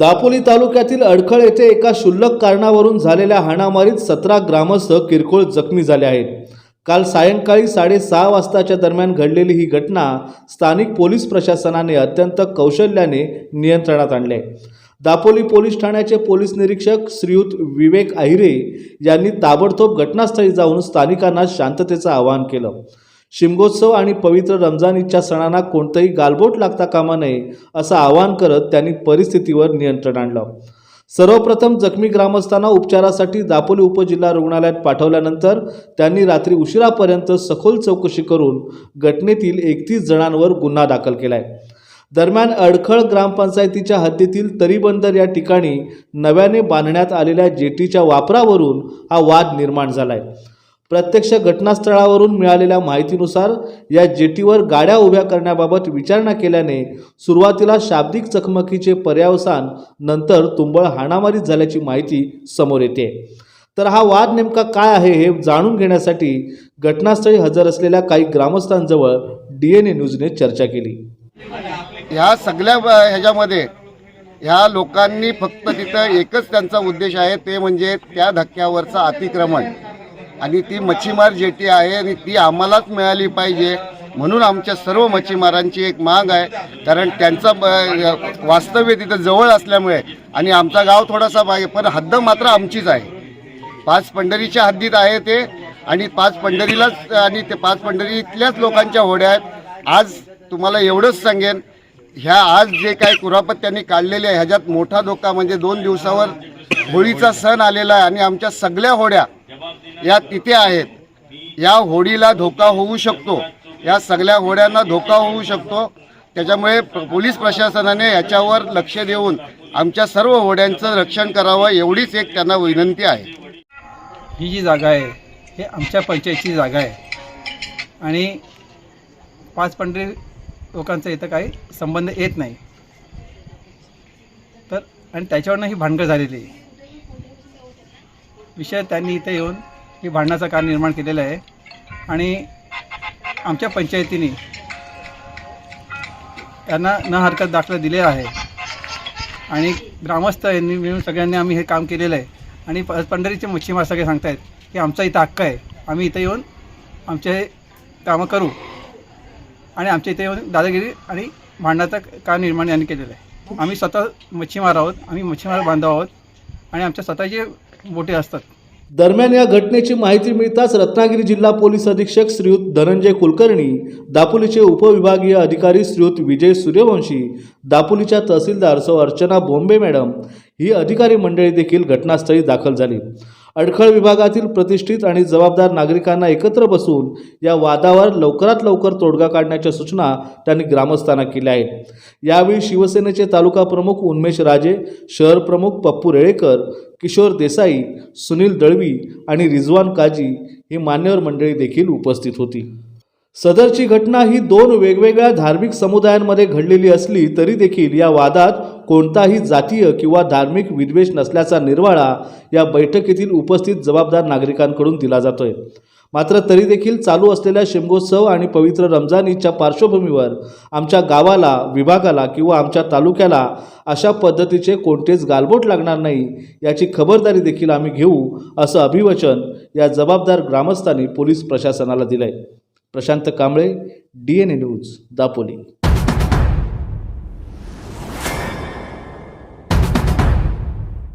दापोली तालुक्यातील अडखळ येथे एका क्षुल्लक कारणावरून झालेल्या हाणामारीत सतरा ग्रामस्थ किरकोळ जखमी झाले आहेत. काल सायंकाळी साडेसहा वाजताच्या दरम्यान घडलेली ही घटना स्थानिक पोलीस प्रशासनाने अत्यंत कौशल्याने नियंत्रणात आणले. दापोली पोलीस ठाण्याचे पोलीस निरीक्षक श्रीयुत विवेक अहिरे यांनी ताबडतोब घटनास्थळी जाऊन स्थानिकांना शांततेचं आवाहन केलं. शिमगोत्सव आणि पवित्र रमजान ईदच्या सणांना कोणतंही गालबोट लागता कामा नये असं आवाहन करत त्यांनी परिस्थितीवर नियंत्रण आणलं. सर्वप्रथम जखमी ग्रामस्थांना उपचारासाठी दापोली उपजिल्हा रुग्णालयात पाठवल्यानंतर त्यांनी रात्री उशिरापर्यंत सखोल चौकशी करून घटनेतील एकतीस जणांवर गुन्हा दाखल केला आहे दरम्यान अडखळ ग्रामपंचायतीच्या हद्दीतील तरीबंदर या ठिकाणी नव्याने बांधण्यात आलेल्या जेटीच्या वापरावरून हा वाद निर्माण झाला आहे प्रत्यक्ष घटनास्थळावरून मिळालेल्या माहितीनुसार या जेटीवर गाड्या उभ्या करण्याबाबत विचारणा केल्याने सुरुवातीला शाब्दिक चकमकीचे पर्यावसान नंतर तुंबळ हाणामारीत झाल्याची माहिती समोर येते. तर हा वाद नेमका काय आहे हे जाणून घेण्यासाठी घटनास्थळी हजर असलेल्या काही ग्रामस्थांजवळ डी एन ए न्यूजने चर्चा केली. ह्या सगळ्या ह्याच्यामध्ये ह्या लोकांनी फक्त तिथं एकच त्यांचा उद्देश आहे ते म्हणजे त्या धक्क्यावरचं अतिक्रमण. आणि ती मच्छीमार जेटी आहे आणि ती आम्हालाच मिळाली पाहिजे. म्हणून आमच्या सर्व मच्छीमारांची एक माग आहे. कारण त्यांचं ब- वास्तव्य तिथं जवळ असल्यामुळे आणि आमचा गाव थोडासा बाहेर पण हद्द मात्र आमचीच आहे. पाच पंढरीच्या हद्दीत आहे ते आणि पाच पंढरीलाच आणि ते पाच पंढरीतल्याच लोकांच्या होड्या आहेत. आज तुम्हाला एवढंच सांगेन ह्या आज जे काही कुरापत त्यांनी काढलेले आहे ह्याच्यात मोठा धोका म्हणजे दोन दिवसावर होळीचा सण आलेला आहे आणि आमच्या सगळ्या होड्या या तिथे आहेत. या होडीला धोका होऊ शकतो. या सगळ्या होड्यांना धोका होऊ शकतो. त्याच्यामुळे पोलीस प्रशासनाने याच्यावर लक्ष देऊन आमच्या सर्व होड्यांचं रक्षण करावं एवढीच एक त्यांना विनंती आहे. ही जी जागा आहे हे आमच्या पंचायतची जागा आहे. आणि पाच पंढरी लोकांचा इथं काही संबंध येत नाही. तर आणि त्याच्यावरनं ही भांडणं झालेली आहे. विषय त्यांनी इथे येऊन ही भांडणाचं कारण निर्माण केलेलं आहे. आणि आमच्या पंचायतीने यांना न हरकत दाखला दिले आहे. आणि ग्रामस्थ यांनी मिळून सगळ्यांनी आम्ही हे काम केलेलं आहे. आणि प पंढरीचे मच्छीमार सगळे सांगतायत की आमचा इथं हक्क आहे. आम्ही इथं येऊन आमचे हे कामं करू. आणि आमच्या इथे येऊन दादागिरी आणि भांडणाचं का निर्माण यांनी केलेलं आहे. आम्ही स्वतः मच्छीमार आहोत. आम्ही मच्छीमार बांधव आहोत. आणि आमच्या स्वतःचे बोटे असतात दरम्यान या घटनेची माहिती मिळताच रत्नागिरी जिल्हा पोलीस अधीक्षक श्रीयुत धनंजय कुलकर्णी दापोलीचे उपविभागीय अधिकारी श्रीयुत विजय सूर्यवंशी दापोलीच्या तहसीलदार सौ अर्चना बोंबे मॅडम ही अधिकारी मंडळी देखील घटनास्थळी दाखल झाली. अडखळ विभागातील प्रतिष्ठित आणि जबाबदार नागरिकांना एकत्र बसून या वादावर लवकरात लवकर तोडगा काढण्याच्या सूचना त्यांनी ग्रामस्थांना केल्या आहेत. यावेळी शिवसेनेचे तालुका प्रमुख उन्मेश राजे शहर प्रमुख पप्पू रेळेकर किशोर देसाई सुनील दळवी आणि रिजवान काजी ही मान्यवर मंडळी देखील उपस्थित होती. सदरची घटना ही दोन वेगवेगळ्या धार्मिक समुदायांमध्ये घडलेली असली तरी देखील या वादात कोणताही जातीय किंवा धार्मिक विद्वेष नसल्याचा निर्वाळा या बैठकीतील उपस्थित जबाबदार नागरिकांकडून दिला जातोय. मात्र तरी देखील चालू असलेल्या शिमगोत्सव आणि पवित्र रमजान ईदच्या पार्श्वभूमीवर आमच्या गावाला विभागाला किंवा आमच्या तालुक्याला अशा पद्धतीचे कोणतेच गालबोट लागणार नाही याची खबरदारी देखील आम्ही घेऊ असं अभिवचन या जबाबदार ग्रामस्थांनी पोलीस प्रशासनाला दिलंय. Prashant Kamble D N A news Dapoli.